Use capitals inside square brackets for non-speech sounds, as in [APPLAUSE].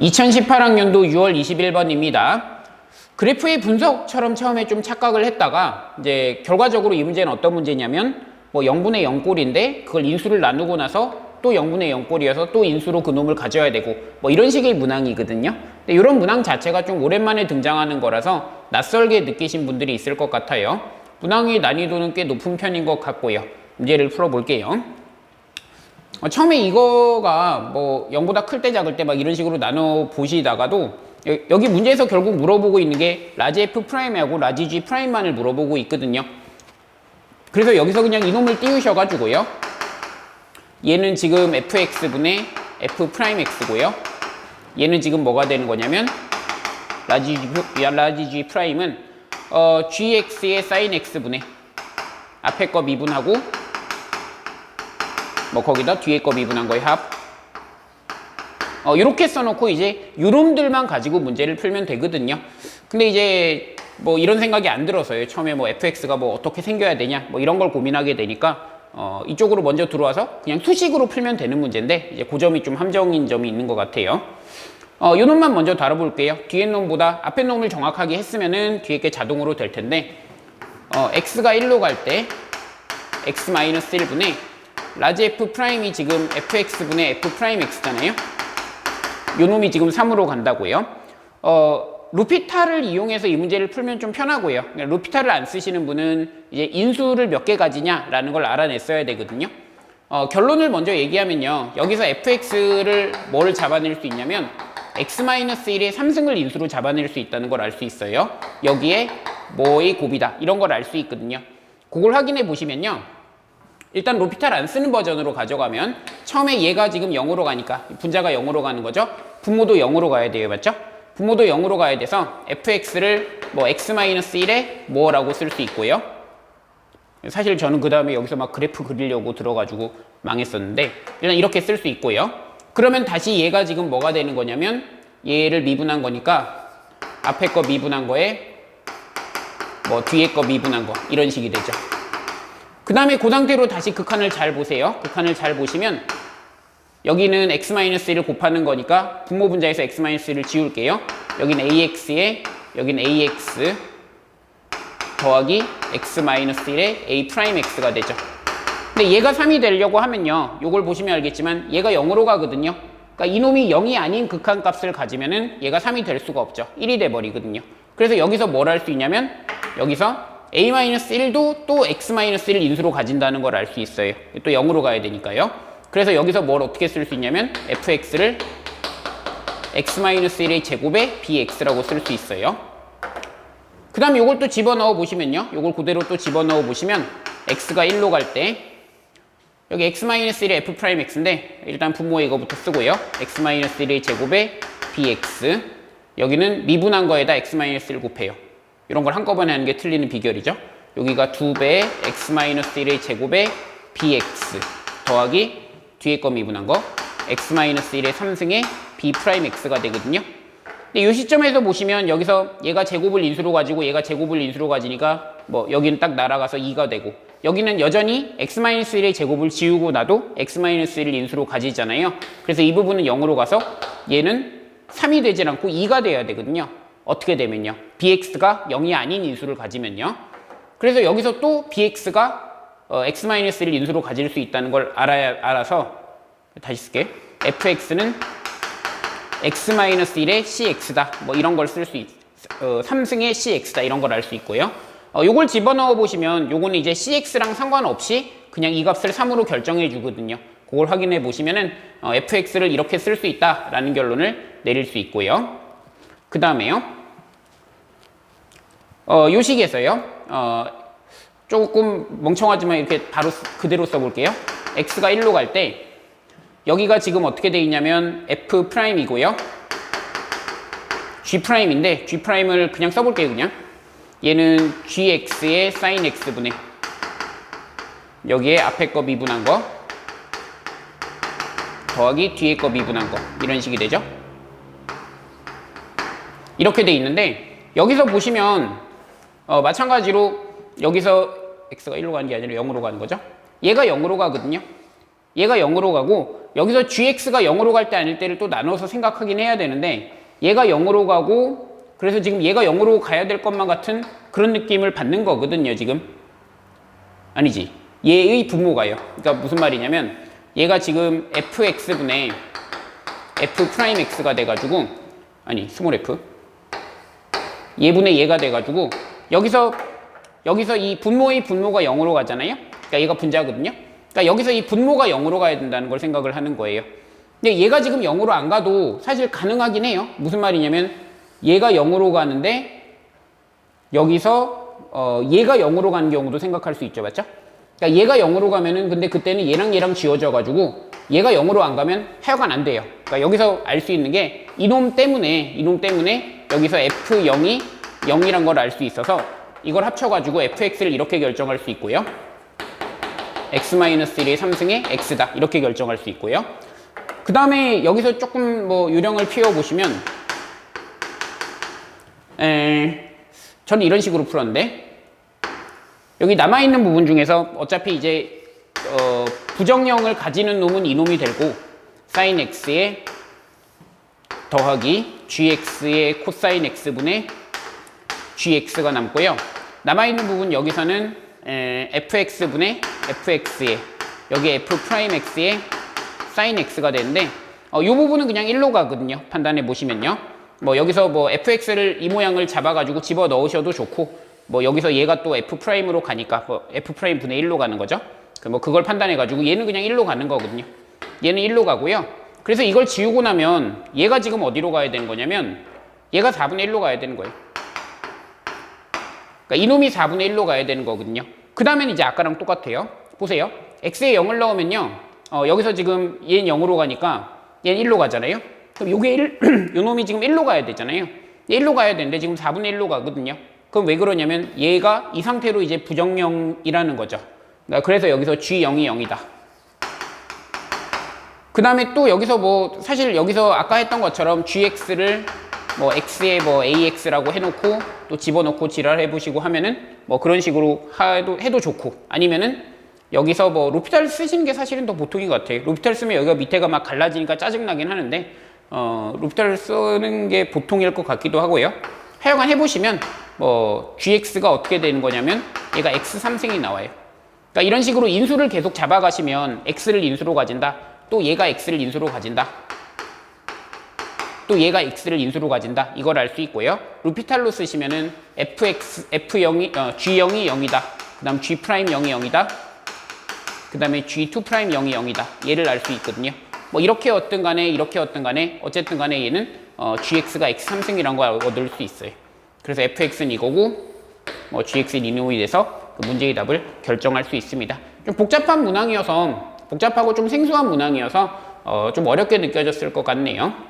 2018학년도 6월 21번입니다. 그래프의 분석처럼 처음에 좀 착각을 했다가 이제 결과적으로 이 문제는 어떤 문제냐면 뭐 0분의 0꼴인데 그걸 인수를 나누고 나서 또 0분의 0꼴이어서 또 인수로 그 놈을 가져야 되고 뭐 이런 식의 문항이거든요. 근데 이런 문항 자체가 좀 오랜만에 등장하는 거라서 낯설게 느끼신 분들이 있을 것 같아요. 문항의 난이도는 꽤 높은 편인 것 같고요. 문제를 풀어볼게요. 어, 처음에 이거가 뭐 0보다 클 때 작을 때 막 이런 식으로 나눠 보시다가도 여- 여기 문제에서 결국 물어보고 있는 게 라지 f 프라임하고 라지 g 프라임만을 물어보고 있거든요. 그래서 여기서 그냥 이놈을 띄우셔가지고요. 얘는 지금 fx분의 f 프라임 x고요. 얘는 지금 뭐가 되는 거냐면 라지 g, 라지 g 프라임은 어, gx의 sin x분의 앞에 거 미분하고 뭐 거기다 뒤에 거 미분한 거의 합. 어, 이렇게 써놓고 이제 요놈들만 가지고 문제를 풀면 되거든요. 근데 이제 뭐 이런 생각이 안 들어서요. 처음에 뭐 fx가 뭐 어떻게 생겨야 되냐 뭐 이런 걸 고민하게 되니까 어, 이쪽으로 먼저 들어와서 그냥 수식으로 풀면 되는 문제인데 이제 그 점이 좀 함정인 점이 있는 것 같아요. 어, 요 놈만 먼저 다뤄볼게요. 뒤에 놈보다 앞에 놈을 정확하게 했으면은 뒤에 게 자동으로 될 텐데 어, x가 1로 갈 때 x-1분의 라지 f 프라임이 지금 fx분의 f 프라임 x잖아요. 요 놈이 지금 3으로 간다고요. 어, 루피타를 이용해서 이 문제를 풀면 좀 편하고요. 그러니까 루피타를 안 쓰시는 분은 이제 인수를 몇 개 가지냐라는 걸 알아냈어야 되거든요. 어, 결론을 먼저 얘기하면요. 여기서 fx를 뭘 잡아낼 수 있냐면 x-1의 3승을 인수로 잡아낼 수 있다는 걸 알 수 있어요. 여기에 뭐의 곱이다. 이런 걸 알 수 있거든요. 그걸 확인해 보시면요. 일단 로피탈 안 쓰는 버전으로 가져가면 처음에 얘가 지금 0으로 가니까 분자가 0으로 가는 거죠. 분모도 0으로 가야 돼요. 맞죠? 분모도 0으로 가야 돼서 fx를 뭐 x-1에 뭐라고 쓸 수 있고요. 사실 저는 그 다음에 여기서 막 그래프 그리려고 들어가지고 망했었는데 일단 이렇게 쓸 수 있고요. 그러면 다시 얘가 지금 뭐가 되는 거냐면 얘를 미분한 거니까 앞에 거 미분한 거에 뭐 뒤에 거 미분한 거 이런 식이 되죠. 그 다음에 그 상태로 다시 극한을 잘 보세요. 극한을 잘 보시면 여기는 x-1을 곱하는 거니까 분모 분자에서 x-1을 지울게요. 여기는 ax에 여기는 ax 더하기 x-1의 a 프라임 x가 되죠. 근데 얘가 3이 되려고 하면요. 요걸 보시면 알겠지만 얘가 0으로 가거든요. 그러니까 이놈이 0이 아닌 극한 값을 가지면은 얘가 3이 될 수가 없죠. 1이 돼 버리거든요. 그래서 여기서 뭘 할 수 있냐면 여기서 a-1도 또 x-1을 인수로 가진다는 걸 알 수 있어요. 또 0으로 가야 되니까요. 그래서 여기서 뭘 어떻게 쓸 수 있냐면 fx를 x-1의 제곱에 bx라고 쓸 수 있어요. 그 다음 요걸 또 집어넣어 보시면요. 요걸 그대로 또 집어넣어 보시면 x가 1로 갈 때 여기 x-1의 f 프라임 x인데 일단 분모에 이거부터 쓰고요. x-1의 제곱에 bx 여기는 미분한 거에다 x-1을 곱해요. 이런 걸 한꺼번에 하는 게 틀리는 비결이죠. 여기가 2배의 x-1의 제곱에 bx 더하기 뒤에 거 미분한 거 x-1의 3승의 b 프라임 x가 되거든요. 근데 이 시점에서 보시면 여기서 얘가 제곱을 인수로 가지고 얘가 제곱을 인수로 가지니까 뭐 여기는 딱 날아가서 2가 되고 여기는 여전히 x-1의 제곱을 지우고 나도 x-1을 인수로 가지잖아요. 그래서 이 부분은 0으로 가서 얘는 3이 되질 않고 2가 돼야 되거든요. 어떻게 되면요. Bx가 0이 아닌 인수를 가지면요. 그래서 여기서 또 bx가 어, x-1을 인수로 가질 수 있다는 걸 알아야, 알아서 다시 쓸게. fx는 x-1의 cx다. 뭐 이런 걸 쓸 수 있, 어, 3승의 cx다. 이런 걸 알 수 있고요. 어, 요걸 집어넣어 보시면 요거는 이제 cx랑 상관없이 그냥 이 값을 3으로 결정해 주거든요. 그걸 확인해 보시면은 어, fx를 이렇게 쓸 수 있다라는 결론을 내릴 수 있고요. 그 다음에요. 어, 요 식에서요. 어, 조금 멍청하지만 이렇게 바로 쓰- 그대로 써볼게요. x가 1로 갈 때 여기가 지금 어떻게 돼 있냐면 f 프라임이고요. g 프라임인데 g 프라임을 그냥 써볼게요 그냥. 얘는 gx의 sin x분의 여기에 앞에 거 미분한 거 더하기 뒤에 거 미분한 거 이런 식이 되죠. 이렇게 돼 있는데 여기서 보시면 어, 마찬가지로 여기서 x가 1로 가는 게 아니라 0으로 가는 거죠. 얘가 0으로 가거든요. 얘가 0으로 가고 여기서 gx가 0으로 갈 때 아닐 때를 또 나눠서 생각하긴 해야 되는데 얘가 0으로 가고 그래서 지금 얘가 0으로 가야 될 것만 같은 그런 느낌을 받는 거거든요 지금 아니지 얘의 분모가요 그러니까 무슨 말이냐면 얘가 지금 fx분의 f 프라임 x가 돼가지고 아니 스몰 f 얘분의 얘가 돼가지고 여기서 여기서 이 분모의 분모가 0으로 가잖아요. 그러니까 얘가 분자거든요. 그러니까 여기서 이 분모가 0으로 가야 된다는 걸 생각을 하는 거예요. 근데 얘가 지금 0으로 안 가도 사실 가능하긴 해요. 무슨 말이냐면 얘가 0으로 가는데 여기서 어 얘가 0으로 가는 경우도 생각할 수 있죠. 맞죠? 그러니까 얘가 0으로 가면은 근데 그때는 얘랑 얘랑 지워져 가지고 얘가 0으로 안 가면 하여간 안 돼요. 그러니까 여기서 알 수 있는 게 이놈 때문에 이놈 때문에 여기서 f0이 0이란 걸 알 수 있어서 이걸 합쳐가지고 fx를 이렇게 결정할 수 있고요. x-1의 3승의 x다 이렇게 결정할 수 있고요. 그 다음에 여기서 조금 뭐 요령을 피워보시면 에, 저는 이런 식으로 풀었는데 여기 남아있는 부분 중에서 어차피 이제 어, 부정형을 가지는 놈은 이놈이 되고 sin x의 더하기 gx의 코사인 x분의 gx가 남고요. 남아있는 부분 여기서는 에, fx분의 fx의 여기 f 프라임 x의 sin x가 되는데 어, 이 부분은 그냥 1로 가거든요. 판단해 보시면요. 뭐 여기서 뭐 fx를 이 모양을 잡아가지고 집어 넣으셔도 좋고 뭐 여기서 얘가 또 f 프라임으로 가니까 뭐 f 프라임 분의 1로 가는 거죠. 그뭐 그걸 판단해가지고 얘는 그냥 1로 가는 거거든요. 얘는 1로 가고요. 그래서 이걸 지우고 나면 얘가 지금 어디로 가야 되는 거냐면 얘가 4분의 1로 가야 되는 거예요. 그러니까 이놈이 4분의 1로 가야 되는 거거든요. 그 다음엔 이제 아까랑 똑같아요. 보세요. x에 0을 넣으면요. 어, 여기서 지금 얘는 0으로 가니까 얘는 1로 가잖아요. 그럼 요게 1, [CLEARS THROAT] 요 놈이 지금 1로 가야 되잖아요. 1로 가야 되는데 지금 4분의 1로 가거든요. 그럼 왜 그러냐면 얘가 이 상태로 이제 부정형이라는 거죠. 그러니까 그래서 여기서 G0이 0이다. 그 다음에 또 여기서 뭐 사실 여기서 아까 했던 것처럼 GX를 뭐 X에 뭐 AX라고 해놓고 또 집어넣고 지랄해 보시고 하면은 뭐 그런 식으로 해도, 해도 좋고 아니면은 여기서 뭐 루피탈 쓰시는 게 사실은 더 보통인 것 같아요. 루피탈 쓰면 여기가 밑에가 막 갈라지니까 짜증나긴 하는데 어, 루피탈 쓰는 게 보통일 것 같기도 하고요. 하여간 해보시면 뭐 GX가 어떻게 되는 거냐면 얘가 X3승이 나와요. 그러니까 이런 식으로 인수를 계속 잡아가시면 X를 인수로 가진다. 또 얘가 X를 인수로 가진다. 또 얘가 X를 인수로 가진다. 이걸 알 수 있고요. 루피탈로 쓰시면은 FX, F0이, 어, G0이 0이다. 그 다음 G 프라임 0이 0이다. 그 다음에 G2 프라임 0이 0이다. 얘를 알 수 있거든요. 뭐 이렇게 어떤 간에 이렇게 어떤 간에 어쨌든 간에 얘는 어, GX가 X3승이란 걸 얻을 수 있어요. 그래서 FX는 이거고 뭐 GX는 이놈이 돼서 그 문제의 답을 결정할 수 있습니다. 좀 복잡한 문항이어서 복잡하고 좀 생소한 문항이어서 어, 좀 어렵게 느껴졌을 것 같네요.